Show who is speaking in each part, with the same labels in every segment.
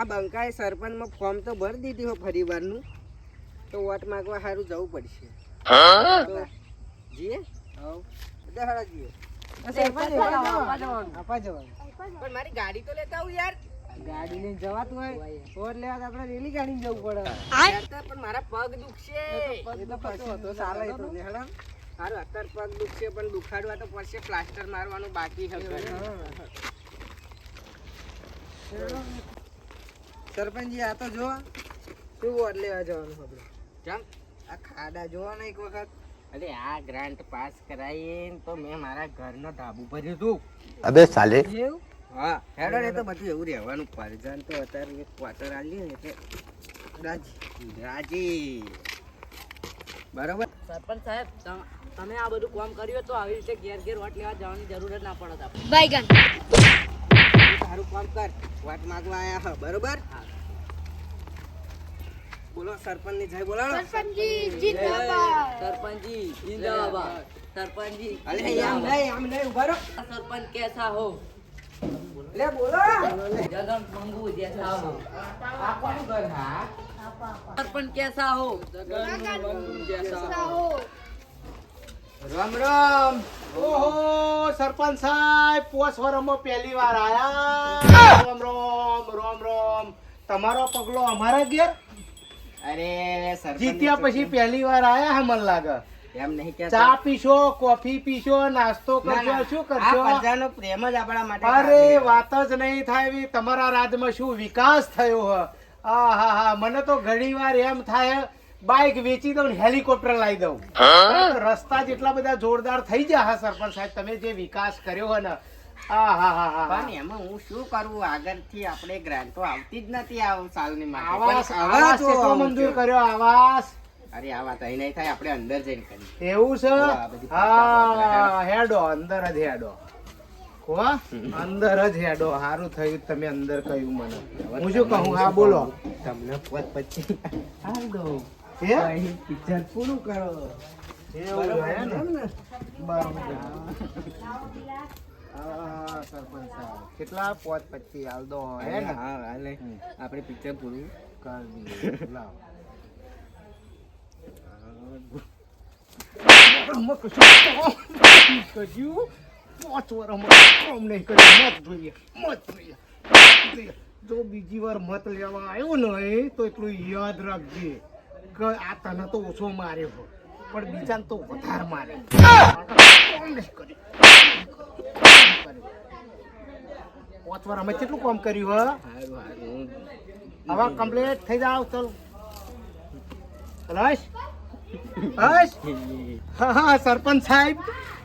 Speaker 1: આ બંકાએ સરપંચમાં ફોર્મ તો ભરી દીધી હો ફરીવારનું તો વોટ માગવા સારું જવું પડશે. જીએ? હવ. બધા જીએ. પણ મારી ગાડી તો લેતા આવું યાર.
Speaker 2: ગાડી લઈને જવાતું હોય વોટ લેવા તો આપણે રેલી ગાડી જવું પડે.
Speaker 1: પણ મારા પગ દુખશે.
Speaker 2: એ તો એ.
Speaker 1: સારું અત્યારે પગ દુખશે પણ દુખાડવા તો પડશે પ્લાસ્ટર મારવાનું બાકી છે
Speaker 2: સરપંચજી આ તો જોવા શું વોટ લેવા જવાનું આપણે
Speaker 1: ચમ?
Speaker 2: આ ખાડા જોવા ને એક વખત.
Speaker 1: અરે આ ગ્રાન્ટ પાસ કરાવીને તો મેં મારા ઘરનો ધાબુ ભર્યું હતું
Speaker 3: અબે સાલે.
Speaker 1: હા. હેડો ને તો બધું એવું રહેવાનું. ફરજાન તો અત્યારે એક ક્વાર્ટર આલી ને એટલે રાજી. રાજી. બરાબર?
Speaker 4: સરપંચ સાહેબ તમે આ બધું કામ કર્યું તો આવી રીતે ઘેર ઘેર વોટ લેવા જવાની જરૂર જ ના પડત આપણે.
Speaker 5: બાય
Speaker 1: સારું કામ કર. વાટ માગવા આયા હા બરોબર? બોલો સરપંચની જય બોલાવો.
Speaker 5: સરપંચજી જિંદાબાદ.
Speaker 4: સરપંચજી જિંદાબાદ. સરપંચજી.
Speaker 1: અલે આમ નહીં આમ નહીં ઊભા
Speaker 4: સરપંચ કેસા હો?
Speaker 1: લે બોલો.
Speaker 4: જગમ મંગુ જેસા હો.
Speaker 1: આપવાનું ઘર હા.
Speaker 4: સરપંચ કેસા હો?
Speaker 5: જગમ મંગુ જેસા હો.
Speaker 1: રામ રામ.
Speaker 6: ઓહો સરપંચ સાહેબ પોસ વરમાં પહેલી વાર આયા. રોમ રોમ રોમ રોમ. તમારો પગલો અમારા ઘેર?
Speaker 1: અરે સરપંચ
Speaker 6: જીત્યા પછી પહેલી વાર આયા હે મને લાગે.
Speaker 1: એમ નહીં કે
Speaker 6: ચા પીશો કોફી પીશો નાસ્તો કરશો શું કરશો?
Speaker 1: આ પ્રજાનો પ્રેમ જ આપણા માટે
Speaker 6: અરે વાત જ નહીં થાય એવી. તમારા રાજમાં શું વિકાસ થયો હ? આ હા હા મને તો ઘણી વાર એમ થાય બાઇક વેચી દઉં હેલિકોપ્ટર લાવી દઉં. રસ્તા જેટલા બધા જોરદાર થઈ ગયા હા સરપંચ સાહેબ તમે જે વિકાસ કર્યો હોય ને. આ હા હા હા
Speaker 1: પણ એમાં હું શું કરું? આગળથી આપણે ગ્રાન્ટો આવતી જ નથી આ સાલની માટે
Speaker 6: આવાસ આવાસ કેટલો મંજૂર કર્યો આવાસ.
Speaker 1: અરે આ વાત અહીં નહીં થાય આપણે અંદર જઈને કરીએ.
Speaker 6: એવું છે?
Speaker 1: હો,
Speaker 6: હેડો અંદર જ હેડો. અંદર જ હેડો. સારું થયું તમે અંદર કહ્યું મને. હું શું કહું? હા બોલો.
Speaker 1: તમને પોત પછી હાલ દઉં. પિક્ચર પૂરું કરો.
Speaker 6: કેટલા પોત પચી હાલ દો હે ને
Speaker 1: હા હાલે આપણે પિક્ચર પૂરું
Speaker 6: કર દઈએ. લાવો. આમાં કશું કામ કર્યું? પાંચ વાર કામ નહીં કર્યું. મત જોઈએ, મત જોઈએ, મત જોઈએ. જો બીજી વાર મત લેવા આવ્યો ને તો એટલું યાદ રાખજે કે આ તને તો ઓછો માર્યો હોય. પણ બીજાને તો વધારે મારે. પાંચ વાર અમે કેટલું કામ કર્યું હા?
Speaker 1: સારું સારું
Speaker 6: હવે કમ્પ્લીટ થઈ જાવ ચાલો. હશ હશ હા હા સરપંચ સાહેબ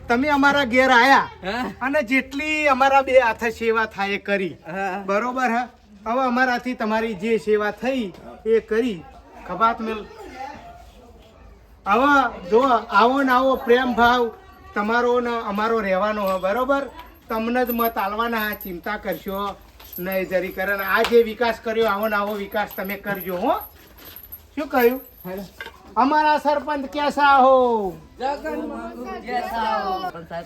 Speaker 6: તમે અમારા ઘેર આયા અને જેટલી અમારા બે હાથે સેવા થાય એ કરી. બરોબર હે? હવે અમારાથી તમારી જે સેવા થઈ એ કરી. ખબાત મિલ. આવા, જો આવો ને આવો પ્રેમ ભાવ તમારો ને અમારો રહેવાનો હોય, બરોબર? તમને જ મત આલવાના ચિંતા કરશો નહીં, જરી કરે આ જે વિકાસ કર્યો, આવો ને આવો વિકાસ તમે કરજો, હો. શું કહ્યું? અમારા સરપંચ કેસા હો?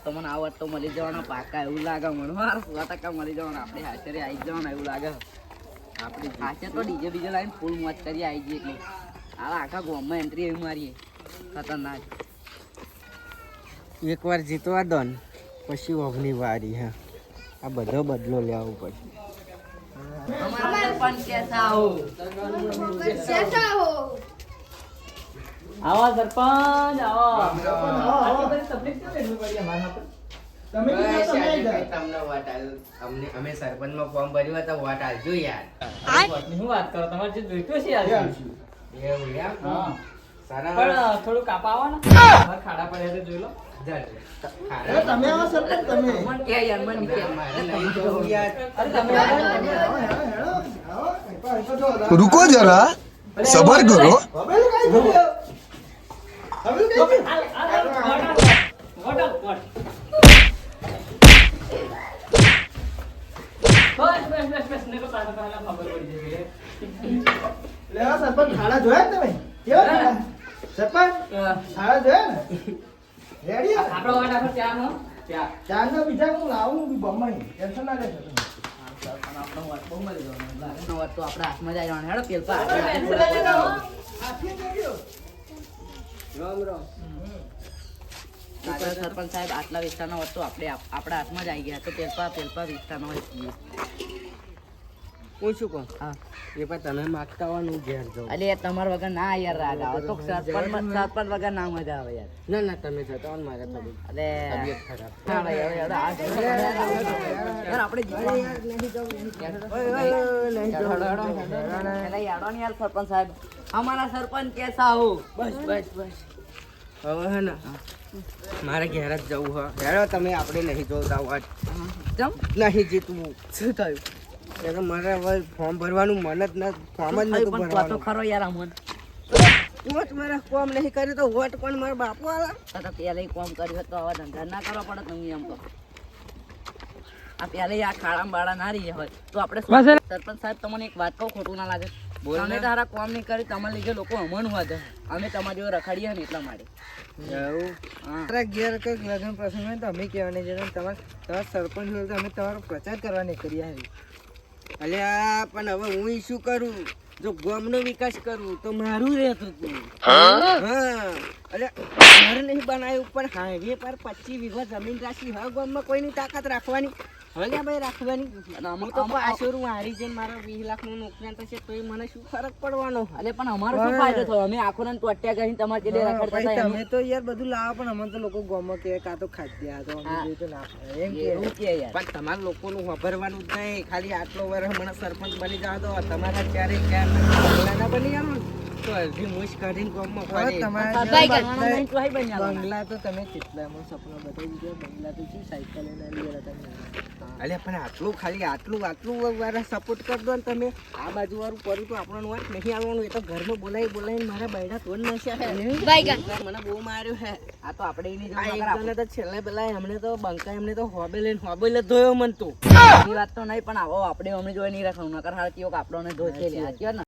Speaker 4: તમને આ વાત તો મળી જવાનો પાકા એવું લાગે, મને મારા સો ટકા મળી જવાના? આપણે હાજરી આવી જવાના એવું લાગે. આપણે પાછળ તો ડીજે બીજે લાવીને ફૂલ મોજ કરી આવી જઈએ એટલે. આખા ગોમમાં એન્ટ્રી મારીએ ખતરનાક.
Speaker 1: એકવાર જીતવા દો ને પછી ઓગની વારી હા. આ બધો બદલો લેવો પડશે.
Speaker 4: આવો સરપંચ આવો.
Speaker 1: તમે તમને અમને અમે સરપંચમાં ફોર્મ ભર્યું હતા વોટ આલજો યાર.
Speaker 4: હું વાત કરો? તમારે જે જોઈતું છે યાર?
Speaker 1: એવું યાર
Speaker 4: પણ થોડું કાપા આવો ને. ખાડા પડ્યા તો જોઈ લો.
Speaker 6: તમે આવો તમે.
Speaker 4: તમે આવો જરા. સબર કરો. બસ બસ બસ બસ ને પાછા પાછા ખબર પડી જશે
Speaker 6: લેવા સરપંચ ખાડા જોયા તમે કેવા ખાડા? સરપંચ ખાડા જોયા ને રેડી
Speaker 4: આપણો વોટ આપો ત્યાં હો ત્યાં
Speaker 6: ચાંદા બીજા હું લાવું બમ્માઈ ટેન્શન ના લેશો તમે
Speaker 4: આપણો વટ બહુ મળી જવાનો લાગે. આપણો વટ તો આપણા હાથમાં જ આવી જવાનો. હેડો પેલ પર.
Speaker 1: રામ રામ
Speaker 4: સરપંચ સાહેબ આટલા વિસ્તારના વસ્તુ આપણે આપણા હાથમાં જ આવી ગયા તો પેલપા પેલપા વિસ્તારનો.
Speaker 1: હું શું કહું?
Speaker 4: હા.
Speaker 1: એ પણ તમે માગતા હોય હું ઘેર જાઉં
Speaker 4: અલે તમારા વગર ના યાર રાગ આવે. તો સરપંચ સરપંચ વગર ના મજા આવે યાર.
Speaker 1: ના ના તમે જતા હોય મારે થોડી
Speaker 4: અલે.
Speaker 1: તબિયત ખરાબ.
Speaker 4: આપણે યાર સરપંચ સાહેબ. અમારા સરપંચ કેસા હો? બસ બસ બસ.
Speaker 1: હવે હે ને મારે ઘેર જ જવું હેડો તમે આપણે નહીં જોતા વાત નહીં જીતવું.
Speaker 4: શું થયું?
Speaker 1: એટલે મારે હવે ફોર્મ ભરવાનું મન જ ના ફોર્મ જ નતું
Speaker 4: પણ તો ખરો યાર અમન
Speaker 1: વોટ મારે કોમ નહીં કર્યું તો વોટ પણ મારા બાપુ આલા?
Speaker 4: તો પેલે કોમ કર્યું તો આવા ધંધા ના કરવા પડે તમે એમ કહો. આ પેલે આ ખાડામાં બાળા ના રહી હોય. તો આપણે સરપંચ સાહેબ તમને એક વાત કહું ખોટું ના લાગે? તમે તારા કોમ નહીં કરી તમારા લીધે લોકો અમન હોય અમે તમારી જોડે રખડીએ ને એટલા માટે.
Speaker 2: તારા ઘેર કંઈક લગ્ન પ્રસંગ હોય તો અમે કહેવાની જરૂર. તમારે તમારા સરપંચ હોય તો અમે તમારો પ્રચાર કરવાની કરી આવી
Speaker 1: અલ્યા પણ હવે હું શું કરું? જો ગામનો વિકાસ કરું તો મારું રહેતું હતું હા? અલ્યા ઘર નહીં બનાવ્યું પણ હાઈવે પર પચીસ વીઘો જમીન રાખી હવે ગામમાં કોઈની તાકાત રાખવાની? હલ્યા ભાઈ રાખવાની.
Speaker 4: અને
Speaker 1: તો
Speaker 4: અમ-
Speaker 1: પાછળ હારી જઈને મારા વીસ લાખનું નુકસાન થશે તો મને શું ફરક પડવાનો?
Speaker 4: અલે પણ અમારો શું ફાયદો થયો? અમે આખો ને ટોટ્યા કરીને તમારે
Speaker 2: હા,
Speaker 4: રખડતા
Speaker 2: તમે તો યાર બધું લાવો પણ અમે તો લોકો ગામમાં કે કાં તો ખાધ્યા તો અમે તો ના એમ કે
Speaker 4: એવું કે યાર.
Speaker 1: પણ તમારા લોકોનું વાપરવાનું જ નહીં. ખાલી આટલો વર્ષ મને સરપંચ બની જાવ તો તમારા ક્યારે ક્યાં બંગલા તો
Speaker 2: તમે સપના બતાવી દીધા. બંગલા તો શું સાયકલ
Speaker 1: પણ આટલું ખાલી આટલું આટલું વાળા સપોર્ટ કરી દો ને તમે. આ બાજુ વાળું કર્યું તો આપણને વાત નહીં આવવાનું. એ તો ઘરમાં બોલાવી બોલાવીને મારા બૈડા તોડ નાખ્યા હે. મને બહુ માર્યો હે.
Speaker 4: આ તો આપણે એની
Speaker 1: આ
Speaker 4: જોડે
Speaker 1: એક
Speaker 4: આપણે
Speaker 1: તો છેલ્લે પેલા એમને તો બંકા એમને તો હોબે લઈને હોબે ધોયો મન તું.
Speaker 4: વાત તો નહીં પણ આવો આપણે અમને જોઈ નહીં રાખવાનું. નકર હાલ કયો આપણને ધોઈ છે ને